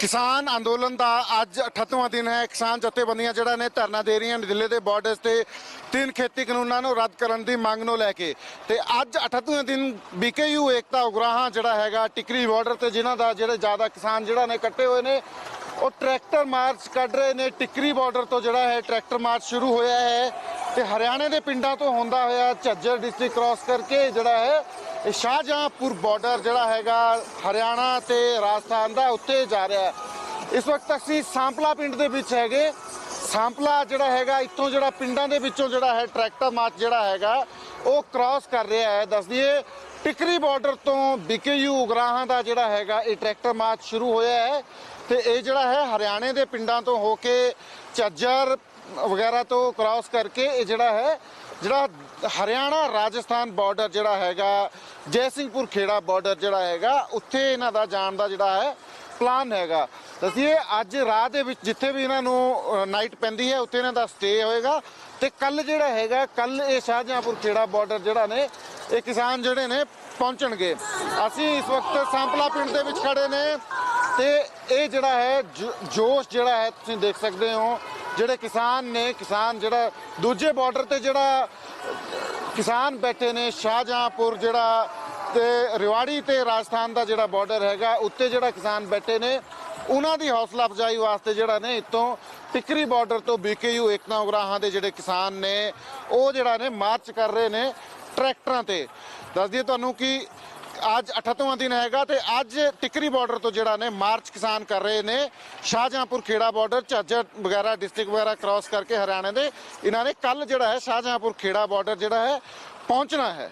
ਕਿਸਾਨ ਅੰਦੋਲਨ ਦਾ ਅੱਜ 38ਵਾਂ ਦਿਨ ਹੈ। ਕਿਸਾਨ ਜਥੇਬੰਦੀਆਂ ਜਿਹੜਾ ਨੇ ਧਰਨਾ ਦੇ ਰਹੀਆਂ ਨੇ ਦਿੱਲੀ ਦੇ ਬਾਰਡਰਸ ਤੇ, ਤਿੰਨ ਖੇਤੀ ਕਾਨੂੰਨਾਂ ਨੂੰ ਰੱਦ ਕਰਨ ਦੀ ਮੰਗ ਨੂੰ ਲੈ ਕੇ। ਤੇ ਅੱਜ 38ਵਾਂ ਦਿਨ ਬੀਕੇਯੂ ਏਕਤਾ ਉਗਰਾਹਾਂ ਜਿਹੜਾ ਹੈਗਾ ਟਿਕਰੀ ਬਾਰਡਰ ਤੇ, ਜਿਨ੍ਹਾਂ ਦਾ ਜਿਹੜੇ ਜ਼ਿਆਦਾ ਕਿਸਾਨ ਜਿਹੜਾ ਨੇ ਇਕੱਠੇ ਹੋਏ ਨੇ, ਉਹ ਟਰੈਕਟਰ ਮਾਰਚ ਕੱਢ ਰਹੇ ਨੇ। ਟਿਕਰੀ ਬਾਰਡਰ ਤੋਂ ਜਿਹੜਾ ਹੈ ਟਰੈਕਟਰ ਮਾਰਚ ਸ਼ੁਰੂ ਹੋਇਆ ਹੈ। ਤੇ ਹਰਿਆਣੇ ਦੇ ਪਿੰਡਾਂ ਤੋਂ ਹੁੰਦਾ ਹੋਇਆ ਝੱਜਰ ਡਿਸਟ੍ਰਿਕਟ ਕ੍ਰਾਸ ਕਰਕੇ ਜਿਹੜਾ ਹੈ ਸ਼ਾਹਜਹਾਂਪੁਰ ਬਾਰਡਰ ਜਿਹੜਾ ਹੈਗਾ ਹਰਿਆਣਾ ਤੇ ਰਾਜਸਥਾਨ ਦਾ ਉੱਤੇ ਜਾ ਰਿਹਾ ਹੈ। ਇਸ ਵਕਤ ਅਸੀਂ ਸਾਂਪਲਾ ਪਿੰਡ ਦੇ ਵਿੱਚ ਹੈਗੇ। ਸਾਂਪਲਾ ਜਿਹੜਾ ਹੈਗਾ, ਇੱਥੋਂ ਜਿਹੜਾ ਪਿੰਡਾਂ ਦੇ ਵਿੱਚੋਂ ਜਿਹੜਾ ਹੈ ਟਰੈਕਟਰ ਮਾਰਚ ਜਿਹੜਾ ਹੈਗਾ, ਉਹ ਕ੍ਰਾਸ ਕਰ ਰਿਹਾ ਹੈ। ਦੱਸ ਦਈਏ, ਟਿਕਰੀ ਬਾਰਡਰ ਤੋਂ ਬੀਕੇਯੂ ਉਗਰਾਹਾਂ ਦਾ ਜਿਹੜਾ ਹੈਗਾ, ਇਹ ਟਰੈਕਟਰ ਮਾਰਚ ਸ਼ੁਰੂ ਹੋਇਆ ਹੈ ਤੇ ਇਹ ਜਿਹੜਾ ਹੈ ਹਰਿਆਣੇ ਦੇ ਪਿੰਡਾਂ ਤੋਂ ਹੋ ਕੇ ਝੱਜਰ ਵਗੈਰਾ ਤੋਂ ਕ੍ਰਾਸ ਕਰਕੇ ਇਹ ਜਿਹੜਾ ਹੈ, ਜਿਹੜਾ ਹਰਿਆਣਾ ਰਾਜਸਥਾਨ ਬਾਰਡਰ ਜਿਹੜਾ ਹੈਗਾ ਜੈ ਸਿੰਘਪੁਰ ਖੇੜਾ ਬਾਰਡਰ ਜਿਹੜਾ ਹੈਗਾ, ਉੱਥੇ ਇਹਨਾਂ ਦਾ ਜਾਣ ਦਾ ਜਿਹੜਾ ਹੈ ਪਲਾਨ ਹੈਗਾ। ਦੱਸੀਏ, ਅੱਜ ਰਾਤ ਦੇ ਵਿੱਚ ਜਿੱਥੇ ਵੀ ਇਹਨਾਂ ਨੂੰ ਨਾਈਟ ਪੈਂਦੀ ਹੈ, ਉੱਥੇ ਇਹਨਾਂ ਦਾ ਸਟੇ ਹੋਏਗਾ। ਤੇ ਕੱਲ ਜਿਹੜਾ ਹੈਗਾ ਕੱਲ ਇਹ ਸ਼ਾਹਜਹਾਂਪੁਰ ਖੇੜਾ ਬਾਰਡਰ ਜਿਹੜਾ ਨੇ, ਇਹ ਕਿਸਾਨ ਜਿਹੜੇ ਨੇ, ਪਹੁੰਚਣਗੇ। ਅਸੀਂ ਇਸ ਵਕਤ ਸਾਂਪਲਾ ਪਿੰਡ ਦੇ ਵਿੱਚ ਖੜੇ ਨੇ। ਤੇ ਇਹ ਜਿਹੜਾ ਹੈ, ਜੋ- ਜੋਸ਼ ਜਿਹੜਾ ਹੈ, ਤੁਸੀਂ ਦੇਖ ਸਕਦੇ ਹੋ। ਜਿਹੜੇ ਕਿਸਾਨ ਨੇ, ਕਿਸਾਨ ਜਿਹੜਾ ਦੂਜੇ ਬਾਰਡਰ ਤੇ ਜਿਹੜਾ ਕਿਸਾਨ ਬੈਠੇ ਨੇ ਸ਼ਾਹਜਹਾਂਪੁਰ ਜਿਹੜਾ ਤੇ ਰਿਵਾੜੀ ਤੇ ਰਾਜਸਥਾਨ ਦਾ ਜਿਹੜਾ ਬਾਰਡਰ ਹੈਗਾ, ਉੱਤੇ ਜਿਹੜਾ ਕਿਸਾਨ ਬੈਠੇ ਨੇ, ਉਹਨਾਂ ਦੀ ਹੌਸਲਾ ਅਫਜ਼ਾਈ ਵਾਸਤੇ ਜਿਹੜਾ ਨੇ ਇਤੋਂ ਟਿਕਰੀ ਬਾਰਡਰ ਤੋਂ ਬੀਕੇਯੂ ਏਕਤਾ ਉਗਰਾਹਾਂ ਦੇ ਜਿਹੜੇ ਕਿਸਾਨ ਨੇ, ਉਹ ਜਿਹੜਾ ਨੇ ਮਾਰਚ ਕਰ ਰਹੇ ਨੇ ਟਰੈਕਟਰਾਂ ਤੇ। ਦੱਸ ਦਈਏ ਤੁਹਾਨੂੰ ਕਿ ਅੱਜ 38ਵਾਂ ਦਿਨ ਹੈਗਾ ਤੇ ਅੱਜ ਟਿਕਰੀ ਬਾਰਡਰ ਤੋਂ ਜਿਹੜਾ ਨੇ ਮਾਰਚ ਕਿਸਾਨ ਕਰ ਰਹੇ ਨੇ ਸ਼ਾਹਜਹਾਂਪੁਰ ਖੇੜਾ ਬਾਰਡਰ, ਝੱਜਰ ਵਗੈਰਾ, ਡਿਸਟ੍ਰਿਕਟ ਵਗੈਰਾ ਕ੍ਰਾਸ ਕਰਕੇ ਹਰਿਆਣੇ ਦੇ। ਇਹਨਾਂ ਨੇ ਕੱਲ ਜਿਹੜਾ ਹੈ ਸ਼ਾਹਜਹਾਂਪੁਰ ਖੇੜਾ ਬਾਰਡਰ ਜਿਹੜਾ ਹੈ ਪਹੁੰਚਣਾ ਹੈ।